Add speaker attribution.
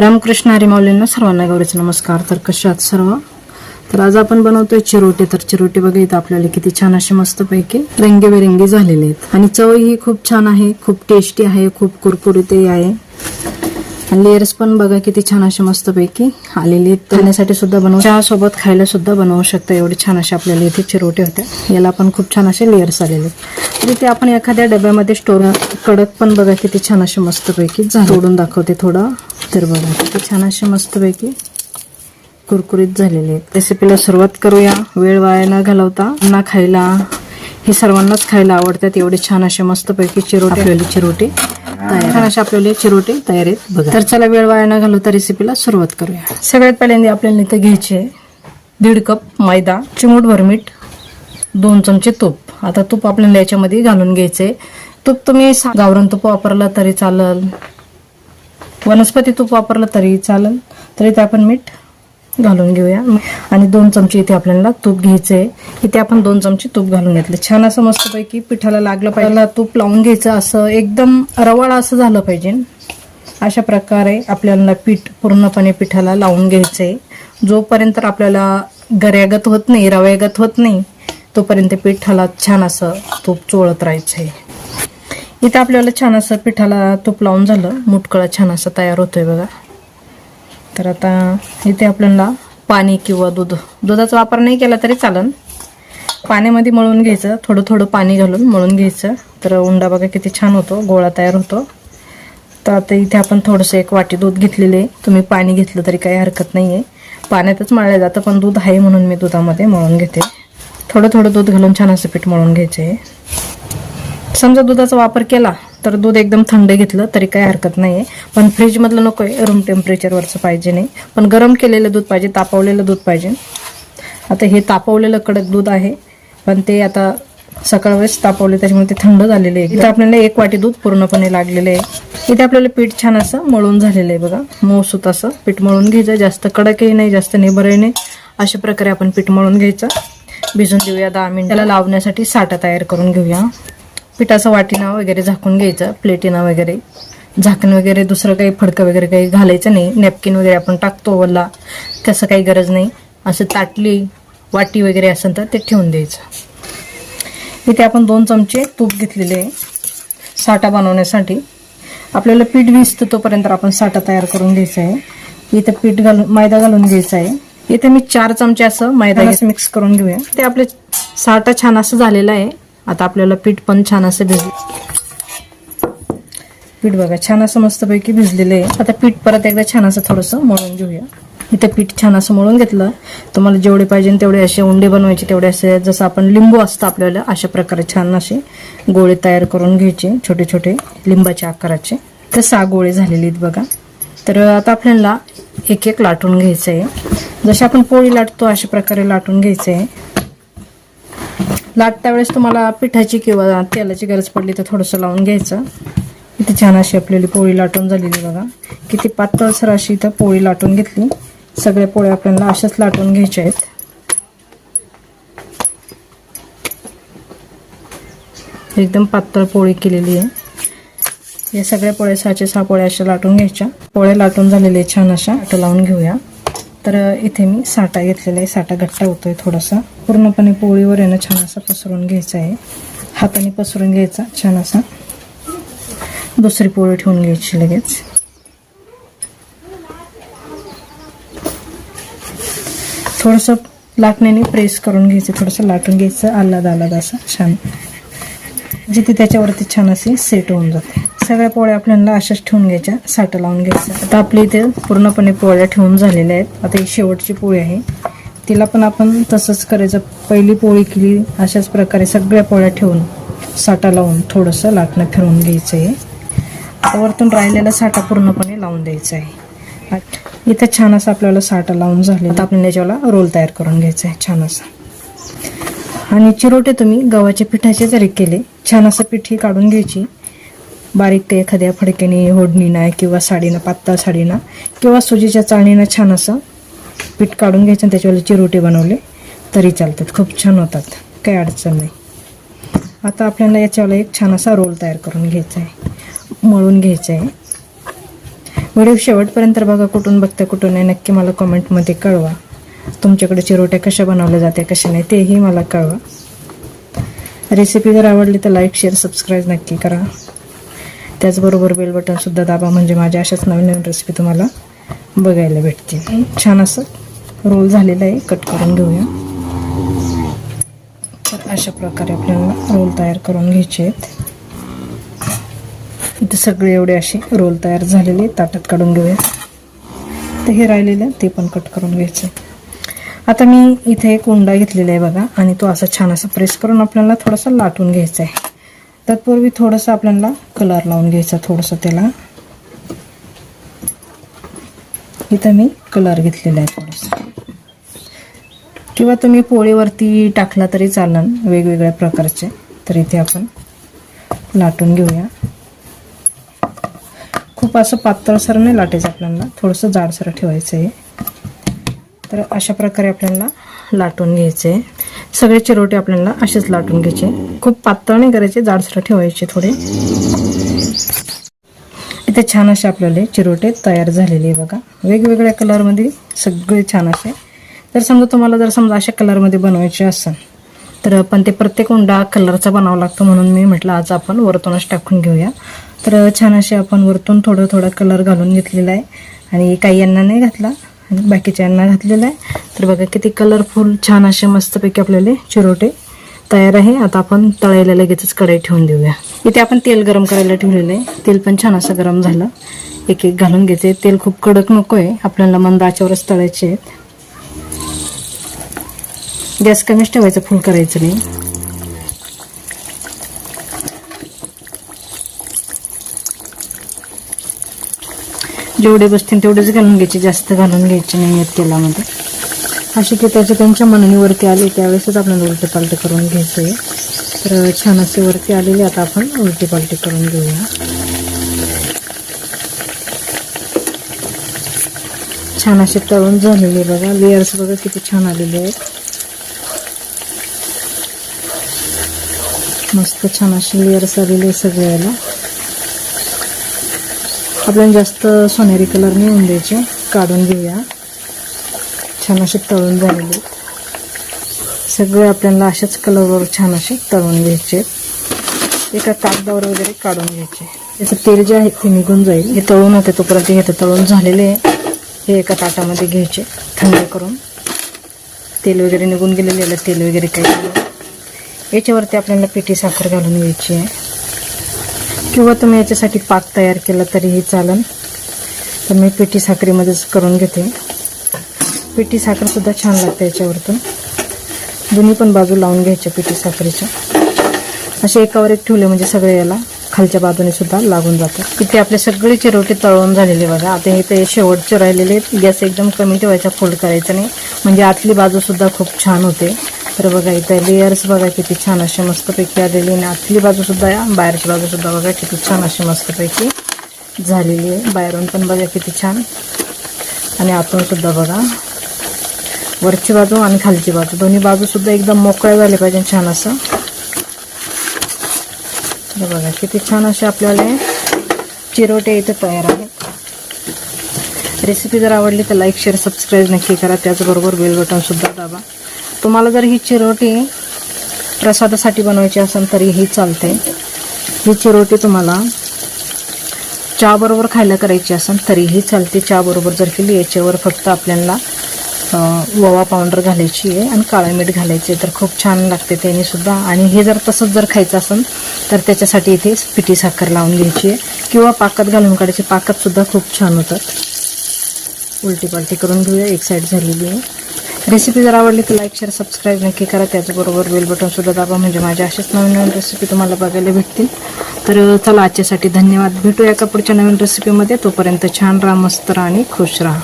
Speaker 1: रामकृष्ण हरी माऊलींना सर्वांना गौरीचा नमस्कार. तर कसे आहात सर्व? तर आज आपण बनवतोय चिरोटे. तर चिरोटे बघा इथं आपल्याला किती छान असे मस्तपैकी रंगीबेरंगी झालेले आहेत. आणि चव ही खूप छान आहे खूप टेस्टी आहे खूप कुरकुरीतही आहे. आणि पण बघा किती छान असे मस्तपैकी आलेली आहेत. खाण्यासाठी सुद्धा बनवू चहा सोबत खायला सुद्धा बनवू शकता. एवढे छान असे आपल्याला इथे चिरोटे होते याला पण खूप छान असे लेअर्स आलेले आहेत. ते इथे आपण एखाद्या डब्यामध्ये स्टोर कडक पण बघा किती छान असे मस्तपैकी झाले. तोडून दाखवते थोडं. तर बघा किती छान असे मस्तपैकी कुरकुरीत झालेले आहेत. रेसिपीला सुरुवात करूया. वेळ वाया न घालवता ना खायला. हे सर्वांनाच खायला आवडतात. एवढे छान असे मस्तपैकी चिरोटे आपल्याला चिरोटे. तयार असे आपल्याला चिरोटे तयार आहेत. बघा. तर चला वेळ वाया न घालवता रेसिपीला सुरुवात करूया. सगळ्यात पहिल्यांदा आपल्याला इथं घ्यायचे दीड कप मैदा चिमूटभर मीठ दोन चमचे तूप. आता तूप आपल्याला याच्यामध्ये घालून घ्यायचे. तूप तुम्ही गावरान तूप वापरला तरी चालल. वनस्पती तूप वापरलं तरी चालेल. तरी ते आपण मीठ घालून घेऊया. आणि दोन चमचे इथे आपल्याला तूप घ्यायचे इथे आपण दोन चमचे तूप घालून घेतले. छान असं मस्तपैकी पिठाला लागलं पाहिजे. तूप लावून घ्यायचं असं एकदम रवाळ असं झालं पाहिजे. अशा प्रकारे आपल्याला पीठ पूर्णपणे पिठाला लावून घ्यायचंय. जोपर्यंत आपल्याला गऱ्यागत होत नाही रव्यागत होत नाही तोपर्यंत पिठाला छान असं तूप चोळत राहायचंय. इथे आपल्याला छान असं पिठाला तूप लावून झालं. मुटकळा छान असं तयार होतोय बघा. तर आता इथे आपल्याला पाणी किंवा दूध दुधाचा वापर नाही केला तरी चालन. पाण्यामध्ये मळून घ्यायचं थोडं थोडं पाणी घालून मळून घ्यायचं. तर उंडा बघा किती छान होतो गोळा तयार होतो. तर आता इथे आपण थोडंसं एक वाटी दूध घेतलेले आहे. तुम्ही पाणी घेतलं तरी काही हरकत नाही आहे पाण्यातच मळलं जातं पण दूध आहे म्हणून मी दुधामध्ये मळून घेते. थोडं थोडं दूध घालून छान असं पीठ मळून घ्यायचं आहे समजा दुधाचा वापर केला तर दूध एकदम थंड घेतलं तरी काही हरकत नाही आहे पण फ्रीजमधलं नको आहे रूम टेम्परेचरवरचं पाहिजे नाही. पण गरम केलेलं दूध पाहिजे तापवलेलं दूध पाहिजे. आता हे तापवलेलं कडक दूध आहे पण ते आता सकाळ वेळेस तापवले त्याच्यामुळे ते थंड झालेले आहे. इथं आपल्याला एक वाटी दूध पूर्णपणे लागलेलं आहे. इथे आपल्याला पीठ छान असं मळून झालेलं आहे बघा. मऊसूत असं. पीठ मळून घ्यायचं जास्त कडकही नाही जास्त निबरही नाही. अशा प्रकारे आपण पीठ मळून घ्यायचं. भिजून देऊया दहा मिनिट. त्याला लावण्यासाठी साठा तयार करून घेऊया. पिठाचं वाटीनं वगैरे झाकून घ्यायचं प्लेटीनं वगैरे. झाकण वगैरे दुसरं काही फडकं वगैरे काही घालायचं नाही. नॅपकिन वगैरे आपण टाकतो वल्ला तसं काही गरज नाही. असं ताटली वाटी वगैरे असेल तर ते ठेवून द्यायचं. इथे आपण दोन चमचे तूप घेतलेले आहे. साठा बनवण्यासाठी. आपल्याला पीठ भिजतं तोपर्यंत आपण साठा तयार करून घ्यायचा आहे. इथं पीठ घालून मैदा घालून घ्यायचा आहे. इथे मी चार चमचे असं मैदा मिक्स करून घेऊया. ते आपले साठा छान असं झालेला आहे. आता आपल्याला पीठ पण छान असं भिज पीठ बघा छान असं मस्तपैकी भिजलेलं आहे. आता पीठ परत एकदा छान असं थोडंसं मळून घेऊया. इथे पीठ छान असं मळून घेतलं. तुम्हाला जेवढे पाहिजे तेवढे असे उंडे बनवायचे तेवढे असे जसं आपण लिंबू असतं आपल्याला अशा प्रकारे छान असे गोळे तयार करून घ्यायचे छोटे छोटे लिंबाच्या आकाराचे. तर सहा गोळे झालेले आहेत बघा. तर आता आपल्याला एक एक लाटून घ्यायचं आहे जसे आपण पोळी लाटतो अशा प्रकारे लाटून घ्यायचं आहे लाटत्या वेळेस तुम्हाला पिठाची किंवा तेलाची गरज पडली तर थोडंसं लावून घ्यायचं. इथे छान अशी आपल्याली पोळी लाटून झालेली बघा. किती पातळसर अशी इथं पोळी लाटून घेतली. सगळ्या पोळ्या आपल्याला अशाच लाटून घ्यायच्या आहेत. एकदम पातळ पोळी केलेली आहे. या सगळ्या पोळ्या सहाच्या सहा पोळ्या अशा लाटून घ्यायच्या. पोळ्या लाटून झालेल्या आहेत छान अशा. लावून घेऊया. तर इथे मी साठा घेतलेला आहे. साठा गट्टा होतोय थोडासा. पूर्णपणे पोळीवर येणं छान असा पसरून घ्यायचा आहे. हाताने पसरून घ्यायचा छान असा. दुसरी पोळी ठेवून घ्यायची लगेच. थोडंसं लाटण्याने प्रेस करून घ्यायचं. थोडंसं लाटून घ्यायचं. आल्हाद आल्हाद असं छान. म्हणजे जिथे त्याच्यावरती छान असे सेट होऊन जाते. सगळ्या पोळ्या आपल्याला अशाच ठेवून घ्यायच्या साठं लावून घ्यायचं आता आपल्या इथे पूर्णपणे पोळ्या ठेवून झालेल्या आहेत. आता ही शेवटची पोळी आहे. तिला पण आपण तसंच करायचं. पहिली पोळी केली अशाच प्रकारे सगळ्या पोळ्या ठेवून साठा लावून थोडंसं लाटणं फिरवून घ्यायचं आहे वरतून राहिलेला साठा पूर्णपणे लावून द्यायचा आहे. इथं छान असं आपल्याला साठा लावून झालं आता आपल्याला याच्याला रोल तयार करून घ्यायचा आहे छान असा. आणि चिरोटे तुम्ही गव्हाच्या पिठाचे जरी केले छान असं पिठी काढून घ्यायची. बारीक एखाद्या फडक्याने होडणीनं किंवा साडीनं पातळ साडीनं किंवा सुजीच्या चाळणीनं छान असं पीठ काढून घ्यायचं आणि त्याच्यावर चिरोटे बनवले तरी चालतात. खूप छान होतात. काही अडचण नाही. आता आपल्याला याच्यावर एक छान असा रोल तयार करून घ्यायचा आहे. मळून घ्यायचा आहे. व्हिडिओ शेवटपर्यंत बघा कुठून बघता कुठून आहे नक्की मला कमेंटमध्ये कळवा. तुमच्याकडे चिरोट्या कशा बनवल्या जाते कशा नाही तेही मला कळवा. रेसिपी जर आवडली तर लाईक शेअर सबस्क्राईब नक्की करा. त्याचबरोबर बेल बटनसुद्धा दाबा म्हणजे माझ्या अशाच नवीन नवीन रेसिपी तुम्हाला बघायला भेटतील. छान असं रोल झालेला आहे कट करून घेऊया. तर अशा प्रकारे आपल्याला रोल तयार करून घ्यायचे आहेत. इथे सगळे एवढे असे रोल तयार झालेले ताटात काढून घेऊया. तर हे राहिलेलं ते पण कट करून घ्यायचं. आता मी इथे एक घेतलेला आहे बघा आणि तो असा छान असा प्रेस करून आपल्याला थोडासा लाटून घ्यायचा आहे. तत्पूर्वी थोडंसं आपल्याला कलर लावून घ्यायचा थोडंसं त्याला. इथं मी कलर घेतलेला आहे थोडंसं. किंवा तुम्ही पोळीवरती टाकला तरी चालन वेगवेगळ्या प्रकारचे. तर इथे आपण लाटून घेऊया. खूप असं पातळसर नाही लाटायचं आपल्याला थोडंसं जाडसर ठेवायचं आहे. तर अशा प्रकारे आपल्याला लाटून घ्यायचे. सगळे चिरोटे आपल्याला असेच लाटून घ्यायचे. खूप पातळ नाही करायचे जाडसर ठेवायचे थोडे. इथे छान असे आपल्याला चिरोटे तयार झालेले आहे बघा. वेगवेगळ्या कलरमध्ये सगळे छान असे. तर समजा तुम्हाला जर समजा अशा कलरमध्ये बनवायचे असेल तर पण ते प्रत्येक उंडा कलरचा बनावा लागतो म्हणून मी म्हटलं आज आपण वरतूनच टाकून घेऊया. तर छान असे आपण वरतून थोडं थोडं कलर घालून घेतलेला आहे. आणि काही यांना नाही घातला. आणि बाकीच्या घातलेलं आहे. तर बघा किती कलरफुल छान असे मस्तपैकी आपल्याला चिरोटे तयार आहे. आता आपण तळायला लगेचच कढई ठेवून देऊया. इथे आपण तेल गरम करायला ठेवलेलं आहे. तेल पण छान असं गरम झालं. एक एक घालून घ्यायचे. तेल खूप कडक नको आहे आपल्याला मंद तळायचे आहेत. गॅस कमीच ठेवायचं फुल करायचं नाही. जेवढे बसतील तेवढेच घालून घ्यायचे जास्त घालून घ्यायचे नाही आहेत तेलामध्ये. असे की त्याचे त्यांच्या मनानीवरती आले त्यावेळेसच आपल्याला उलटे पालटे करून घ्यायचं आहे तर छान असे वरती आलेले आता आपण उलटे पालटे करून घेऊया. छान असे तळून झालेले बघा लेयर्स बघा किती छान आलेले आहेत. मस्त छान असे लेयर्स आलेले सगळ्याला. आपल्याला जास्त सोनेरी कलर नाही होऊन द्यायचे. काढून घेऊया. छान असे तळून झालेले. सगळे आपल्याला अशाच कलरवर छान असे तळून घ्यायचे. एका कागदावर वगैरे काढून घ्यायचे. त्याचं तेल जे आहे ते निघून जाईल. हे तळून होते तोपर्यंत हे तर तळून झालेले आहे. हे एका ताटामध्ये घ्यायचे. थंड करून. तेल वगैरे निघून गेलेले तेल वगैरे काही याच्यावरती आपल्याला पिठी साखर घालून घ्यायची आहे. किंवा तुम्ही याच्यासाठी पाक तयार केला तरीही चालेल तर मी पिठी साखरेमध्येच करून घेते. पिठी साखरसुद्धा छान लागते याच्यावरतून. दोन्ही पण बाजू लावून घ्यायच्या पिठी साखरेच्या. असे एकावर एक ठेवले म्हणजे सगळे याला खालच्या बाजूने सुद्धा लागून जातं इथे आपले सगळे चिरोटे तळून झालेले बघा. आता हे ते शेवटचे राहिलेले गॅस एकदम कमी ठेवायचा फोल्ड करायचा नाही. म्हणजे आतली बाजूसुद्धा खूप छान होते. तर बघा इथं लेयर्स बघा किती छान असे मस्तपैकी आलेली आणि आतली बाजूसुद्धा या बाहेरची बाजूसुद्धा बघा किती छान अशी मस्तपैकी झालेली आहे. बाहेरून पण बघा किती छान. आणि आतूनसुद्धा बघा. वरची बाजू आणि खालची बाजू. दोन्ही बाजूसुद्धा एकदम मोकळ्या झाले पाहिजे छान असं. तर बघा किती छान असे आपल्याला चिरोटे इथे तयार आहेत. रेसिपी जर आवडली तर लाईक शेअर सबस्क्राईब नक्की करा. त्याचबरोबर बेल बटनसुद्धा दाबा. तुम्हाला जर ही चिरोटी प्रसादासाठी बनवायची असेल तरीही चालते. ही चिरोटी तुम्हाला चहाबरोबर खायला करायची असेल तरीही चालते. चहाबरोबर जर केली याच्यावर फक्त आपल्याला ओवा पावडर घालायची आहे आणि काळं मीठ घालायचे आहे. तर खूप छान लागते त्याने सुद्धा आणि हे जर तसंच जर खायचं असेल तर त्याच्यासाठी इथे पिठी साखर लावून घ्यायची आहे किंवा पाकात घालून काढायची. पाकतसुद्धा खूप छान होतात. उलटी पालटी करून घेऊया. एक साईड झालेली आहे. रेसिपी जर आवडली तर लाईक शेअर सबस्क्राईब नक्की करा. त्याचबरोबर बेल बटनसुद्धा दाबा. म्हणजे माझ्या अशाच नवीन नवीन रेसिपी तुम्हाला बघायला भेटतील. तर चला आजच्यासाठी धन्यवाद. भेटूया का पुढच्या नवीन रेसिपीमध्ये तोपर्यंत छान राहा मस्त राहा आणि खुश राहा.